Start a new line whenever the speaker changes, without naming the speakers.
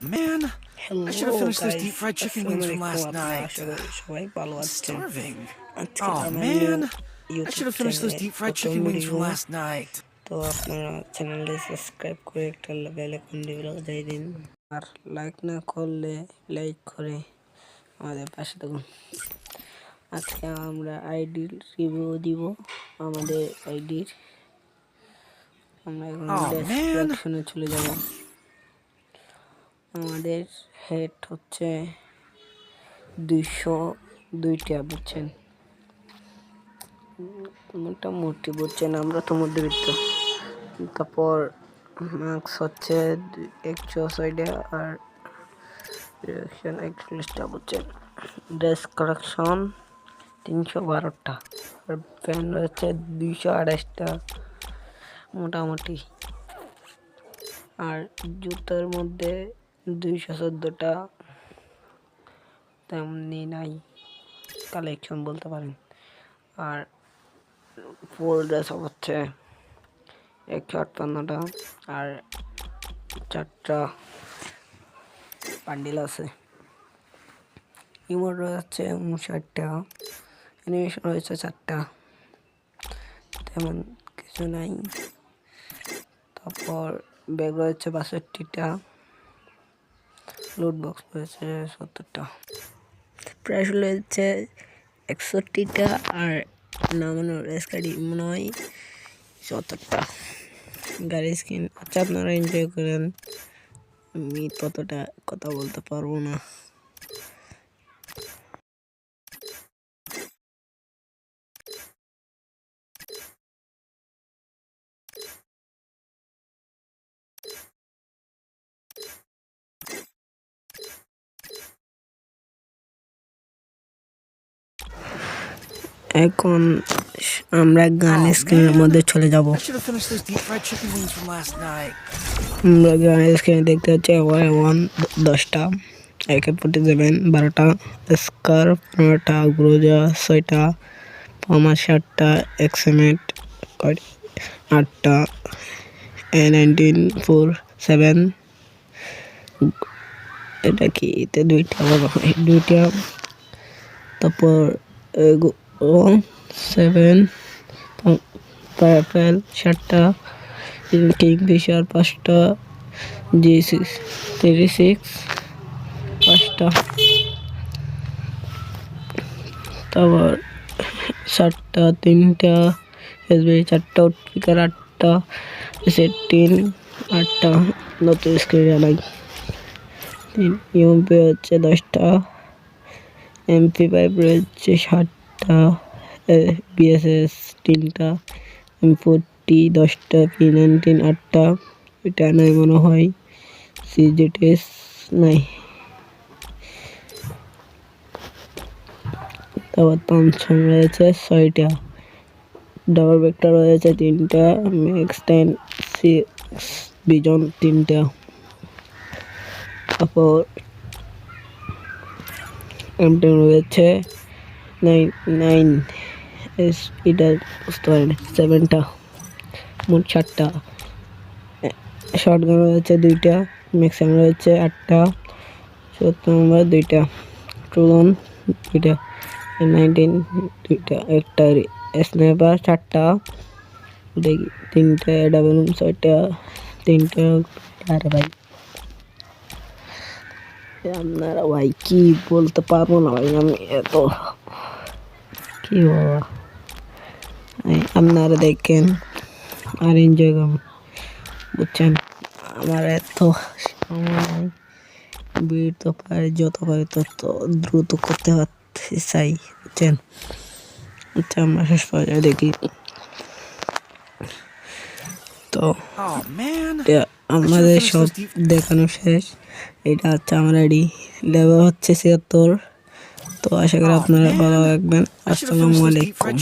Man, I should have finished those deep fried chicken wings from last night. I'm starving. Oh man, I should have finished those deep fried chicken wings from last night.
তো আপনারা চ্যানেলটি subscribe করে একটা bell icon দিয়ে দিন আর like না করলে like করে আমাদের পাশে থাকুন আজকে আমরা আইডির রিভিউ দিব আমাদের আইডির আমরা এখন
Oh,
চলে যাব আমাদের হেড হচ্ছে দুইশো দুইটা বুঝছেন। মোটামুটি বুঝছেন আমরা তো মধ্যবিত্ত। তারপর মার্কস হচ্ছে একশো সাইডে আর একচল্লিশটা বুঝছেন। ড্রেস কালেকশন তিনশো বারোটা আর প্যান রয়েছে দুইশো আড়াইশটা মোটামুটি। আর জুতার মধ্যে দুইশো চোদ্দোটা। তেমনি নাই। কালেকশন বলতে পারেন। আর ফুল ড্রেস হচ্ছে। একশো আটপান্নটা আর চারটা পান্ডিল আছে। ইমোট রয়েছে উনষাটটা। অ্যানিমেশন রয়েছে চারটা। তেমন কিছু নাই। তারপর ব্যাগ রয়েছে বাষট্টিটা। লোড বক্স রয়েছে সত্তরটা। প্রাইস রয়েছে একষট্টিটা আর নামানোর রেস গাড়ি মনে হয় সত্তরটা। গাড়ি স্কিন আচ্ছা আপনারা এনজয় করেন। আমি ততটা কথা বলতে পারব না। এখন আমরা গান স্ক্রিনের মধ্যে চলে যাব. আমরা গান স্ক্রিনে দেখতে ওয়াই ওয়ান দশটা একে ফোর্টি সেভেন বারোটা স্কার পনেরোটা গ্রোজা ছয়টা পামা সাতটা এক্সএমেট আটটা এ নাইনটিন ফোর সেভেন এটা কি? এতে দুইটা দুইটা। তারপর ওয়ান, সেভেন প্যারাফেল সাতটা, কিংফিশার, পাঁচটা জি সিক্স থ্রি সিক্স পাঁচটা। তারপর সাতটা, তিনটা, এসবি, চারটা স্পিকার আটটা, সেট তিন, আটটা। নতুন স্ক্রিন নাই ইউপি হচ্ছে দশটা, এমপি পাইপ রয়েছে ষাটটা বিএসএস তিনটা এম ফোরটি, দশটা পি নাইনটিন, আটটা, এটা নাই মনে হয় সিজিটিএস নাই। তারপর থমসন রয়েছে, ছয়টা। ডাবল ব্যাগটা রয়েছে তিনটা ম্যাক্স টেন, সিক্স, বিজন তিনটা। তারপর এমটেন রয়েছে নাইন নাইন স্পিডার বুঝতে পারেন সেভেনটা মোট সাতটা শর্ট গান রয়েছে দুইটা ম্যাক্সিমাম রয়েছে আটটা সত্তর নম্বর দুইটা ট্রুলন দুইটা নাইনটিন দুইটা, একটা স্নাইপার চারটা, দেখি, তিনটা ডাবল ছয়টা, তিনটা, আরে ভাই। আপনারা ভাই কি বলতে পারব না ভাই, আমি এত কি বাবা এই আপনারা দেখেন আর এনজয় করুন বুঝছেন আমার এত সময় ভিড় তো পারে যত পারে তত দ্রুত করতে চাই বুঝছেন আচ্ছা আমরা শেষ পর্যায়ে দেখি তো আমাদের সব দেখানো শেষ এটা হচ্ছে আমার আইডি লেভেল হচ্ছে ছিয়াত্তর তো আশা করি আপনারা ভালো রাখবেন আসসালামু আলাইকুম।